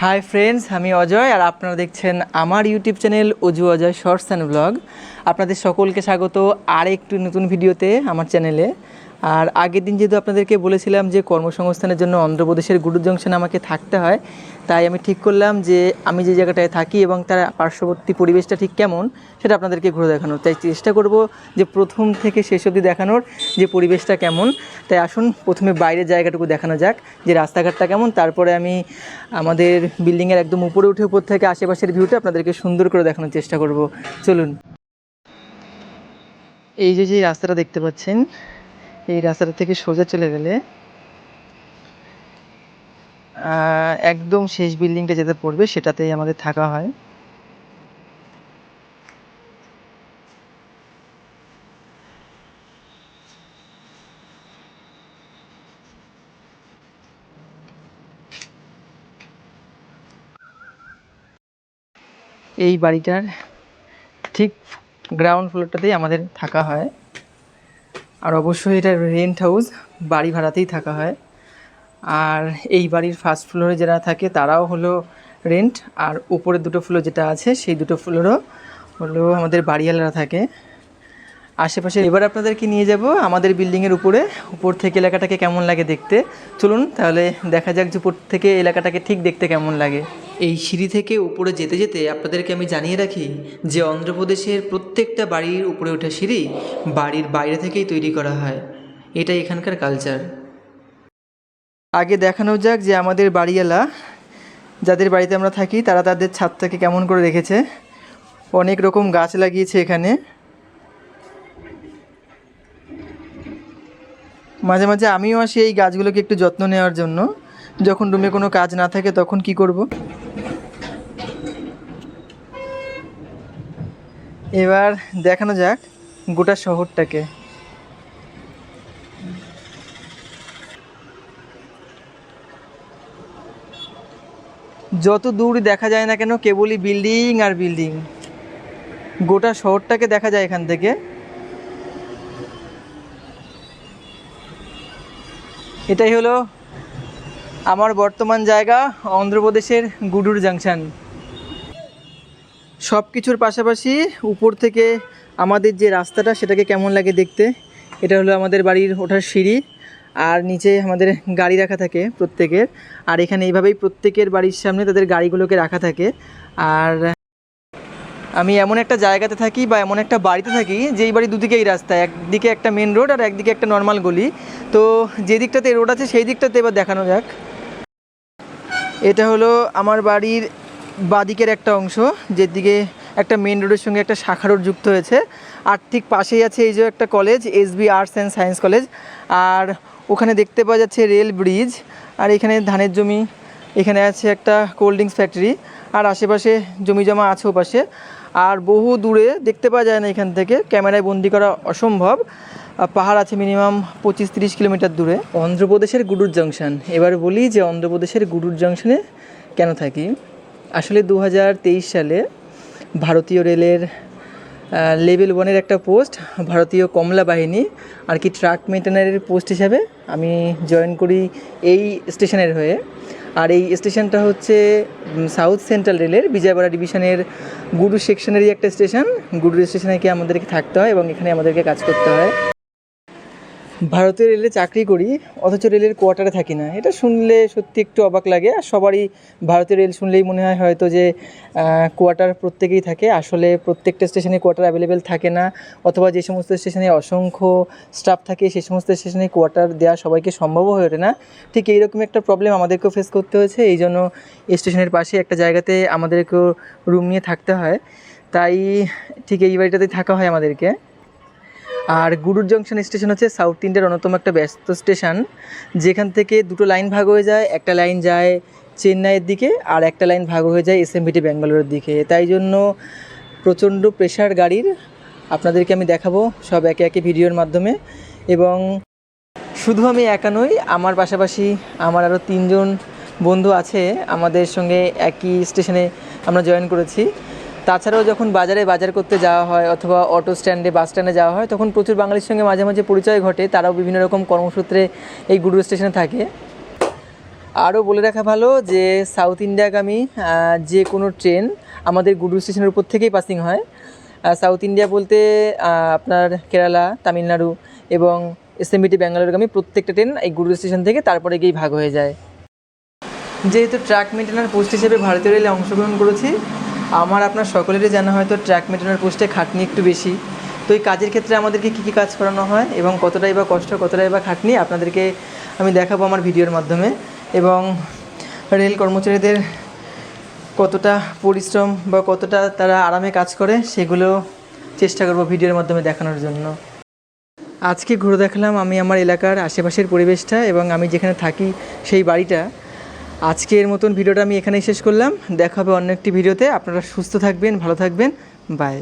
Hi friends আমি অজয় আর আপনারা দেখছেন আমার ইউটিউব চ্যানেল অজু অজয় শর্টস অ্যান্ড ব্লগ আপনাদের সকলকে স্বাগত আর একটু নতুন ভিডিওতে আমার চ্যানেলে আর আগের দিন যেহেতু আপনাদেরকে বলেছিলাম যে কর্মসংস্থানের জন্য অন্ধ্রপ্রদেশের গুরু জংশনে আমাকে থাকতে হয়, তাই আমি ঠিক করলাম যে আমি যে জায়গাটায় থাকি এবং তার পার্শ্ববর্তী পরিবেশটা ঠিক কেমন সেটা আপনাদেরকে ঘুরে দেখানোর। তাই চেষ্টা করব যে প্রথম থেকে শেষ অবধি দেখানোর যে পরিবেশটা কেমন। তাই আসুন, প্রথমে বাইরের জায়গাটুকু দেখানো যাক যে রাস্তাঘাটটা কেমন। তারপরে আমি আমাদের বিল্ডিংয়ের একদম উপরে উঠে উপর থেকে আশেপাশের ভিউটা আপনাদেরকে সুন্দর করে দেখানোর চেষ্টা করব। চলুন। এই যে যে রাস্তাটা দেখতে পাচ্ছেন এই রাস্তাটা থেকে সোজা চলে গেলে একদম শেষ বিল্ডিংটা যেতে পড়বে সেটাতেই আমাদের থাকা হয়। এই বাড়িটার ঠিক গ্রাউন্ড ফ্লোরটাতেই আমাদের থাকা হয়। আর অবশ্যই এটা রেন্ট হাউস বাড়ি ভাড়াতেই থাকা হয়। আর এই বাড়ির ফার্স্ট ফ্লোরে যারা থাকে, তারাও হলো রেন্ট আর উপরের দুটো ফ্লোর যেটা আছে, সেই দুটো ফ্লোরও হলো আমাদের বাড়িওয়ালারা থাকে। আশেপাশে এবার আপনাদেরকে নিয়ে যাব আমাদের বিল্ডিংয়ের উপরে। উপর থেকে এলাকাটাকে কেমন লাগে দেখতে? চলুন তাহলে দেখা যাক যে উপর থেকে এলাকাটাকে ঠিক দেখতে কেমন লাগে। এই সিঁড়ি থেকে উপরে যেতে যেতে আপনাদেরকে আমি জানিয়ে রাখি যে অন্ধ্রপ্রদেশের প্রত্যেকটা বাড়ির উপরে ওঠা সিঁড়ি বাড়ির বাইরে থেকেই তৈরি করা হয়। এটাই এখানকার কালচার। আগে দেখানো যাক যে আমাদের বাড়িওয়ালা, যাদের বাড়িতে আমরা থাকি, তারা তাদের ছাদটাকে কেমন করে রেখেছে। অনেক রকম গাছ লাগিয়েছে এখানে। মাঝে মাঝে আমিও আসি এই গাছগুলোকে একটু যত্ন নেওয়ার জন্য। যখন রুমে কোনো কাজ না থাকে, তখন কি করব? এবার দেখানো যাক গোটা শহরটাকে। যত দূর দেখা যায় না কেন, কেবলই বিল্ডিং আর বিল্ডিং। গোটা শহরটাকে দেখা যায় এখান থেকে। এটাই হলো আমার বর্তমান জায়গা অন্ধ্রপ্রদেশের গুডুর জাংশন। সব কিছুর পাশাপাশি উপর থেকে আমাদের যে রাস্তাটা, সেটাকে কেমন লাগে দেখতে, এটা হলো আমাদের বাড়ির ওঠার সিঁড়ি আর নিচে আমাদের গাড়ি রাখা থাকে প্রত্যেকের। আর এখানে এইভাবেই প্রত্যেকের বাড়ির সামনে তাদের গাড়িগুলোকে রাখা থাকে। আর আমি এমন একটা জায়গাতে থাকি বা এমন একটা বাড়িতে থাকি, যেই বাড়ি দুদিকেই রাস্তা, একদিকে একটা মেন রোড আর একদিকে একটা নর্মাল গলি। তো যে দিকটাতে রোড আছে, সেই দিকটাতে এবার দেখানো যাক। এটা হলো আমার বাড়ির বাদিকের একটা অংশ, যেদিকে একটা মেন রোডের সঙ্গে একটা শাখা রোড যুক্ত হয়েছে। আর ঠিক পাশেই আছে এই যে একটা college SB arts and science college আর ওখানে দেখতে পাওয়া যাচ্ছে রেল ব্রিজ আর এখানে ধানের জমি, এখানে আছে একটা কোল্ড ড্রিঙ্কস ফ্যাক্টরি আর আশেপাশে জমি জমা আছে ওপাশে। আর বহু দূরে দেখতে পাওয়া যায় না এখান থেকে, ক্যামেরায় বন্দি করা অসম্ভব। পাহাড় আছে মিনিমাম পঁচিশ তিরিশ কিলোমিটার দূরে। অন্ধ্রপ্রদেশের গুডুর জংশন। এবার বলি যে অন্ধ্রপ্রদেশের গুডুর জংশনে কেন থাকি? আসলে দু হাজার তেইশ সালে ভারতীয় রেলের লেভেল ওয়ানের একটা পোস্ট, ভারতীয় কমলা বাহিনী আর কি ট্রাক মেনটেনারের পোস্ট হিসাবে আমি জয়েন করি এই স্টেশনের হয়ে। আর এই স্টেশনটা হচ্ছে সাউথ সেন্ট্রাল রেলের বিজয়বাড়া ডিভিশনের গুডু সেকশনেরই একটা স্টেশন। গুডু স্টেশনে কি আমাদেরকে থাকতে হয় এবং এখানে আমাদেরকে কাজ করতে হয়। ভারতীয় রেলে চাকরি করি, অথচ রেলের কোয়ার্টারে থাকি না। এটা শুনলে সত্যি একটু অবাক লাগে, আর সবারই ভারতীয় রেল শুনলেই মনে হয় হয়তো যে কোয়ার্টার প্রত্যেকেই থাকে। আসলে প্রত্যেকটা স্টেশনে কোয়ার্টার অ্যাভেলেবেল থাকে না, অথবা যে সমস্ত স্টেশনে অসংখ্য স্টাফ থাকে সেই সমস্ত স্টেশনে কোয়ার্টার দেওয়া সবাইকে সম্ভবও হয়ে ওঠে না। ঠিক এইরকম একটা প্রবলেম আমাদেরকেও ফেস করতে হয়েছে। এই জন্য স্টেশনের পাশে একটা জায়গাতে আমাদেরকেও রুম নিয়ে থাকতে হয়। তাই ঠিক এই বাড়িটাতেই থাকা হয় আমাদেরকে। আর গুরুর জংশন স্টেশন হচ্ছে সাউথ ইন্ডিয়ার অন্যতম একটা ব্যস্ত স্টেশন। যেখান থেকে দুটো লাইন ভাগ হয়ে যায়, একটা লাইন যায় চেন্নাইয়ের দিকে আর একটা লাইন ভাগ হয়ে যায় এসএমভিটি ব্যাঙ্গালোরের দিকে। তাই জন্য প্রচণ্ড প্রেশার গাড়ির। আপনাদেরকে আমি দেখাবো সব একে একে ভিডিওর মাধ্যমে। এবং শুধু আমি একা নই, আমার পাশাপাশি আমার আরও তিনজন বন্ধু আছে আমাদের সঙ্গে একই স্টেশনে আমরা জয়েন করেছি। তাছাড়াও যখন বাজারে বাজার করতে যাওয়া হয় অথবা অটো স্ট্যান্ডে বাস স্ট্যান্ডে যাওয়া হয়, তখন প্রচুর বাঙালির সঙ্গে মাঝে মাঝে পরিচয় ঘটে। তারাও বিভিন্ন রকম কর্মসূত্রে এই গুডুর স্টেশনে থাকে। আরও বলে রাখা ভালো যে সাউথ ইন্ডিয়াগামী যে কোনো ট্রেন আমাদের গুডু স্টেশনের উপর থেকেই পাসিং হয়। সাউথ ইন্ডিয়া বলতে আপনার কেরালা, তামিলনাড়ু এবং এসএমবিটি ব্যাঙ্গালোরগামী প্রত্যেকটা ট্রেন এই গুডু স্টেশন থেকে তারপরে গিয়েই ভাগ হয়ে যায়। যেহেতু ট্র্যাক মেন্টেনার পোস্ট হিসেবে ভারতীয় রেলে অংশগ্রহণ করেছি আমার আপনার সকলেরই জানা হয়তো ট্র্যাক মেন্টেনার পোস্টে খাটনি একটু বেশি। তো এই কাজের ক্ষেত্রে আমাদেরকে কী কী কাজ করানো হয় এবং কতটাই বা কষ্ট, কতটাই বা খাটনি আপনাদেরকে আমি দেখাবো আমার ভিডিওর মাধ্যমে। এবং রেল কর্মচারীদের কতটা পরিশ্রম বা কতটা তারা আরামে কাজ করে সেগুলো চেষ্টা করব ভিডিওর মাধ্যমে দেখানোর জন্য। আজকে ঘুরে দেখালাম আমি আমার এলাকার আশেপাশের পরিবেশটা এবং আমি যেখানে থাকি সেই বাড়িটা। আজকের মতন ভিডিওটা আমি এখানেই শেষ করলাম। দেখা হবে অন্য একটি ভিডিওতে। আপনারা সুস্থ থাকবেন, ভালো থাকবেন। বাই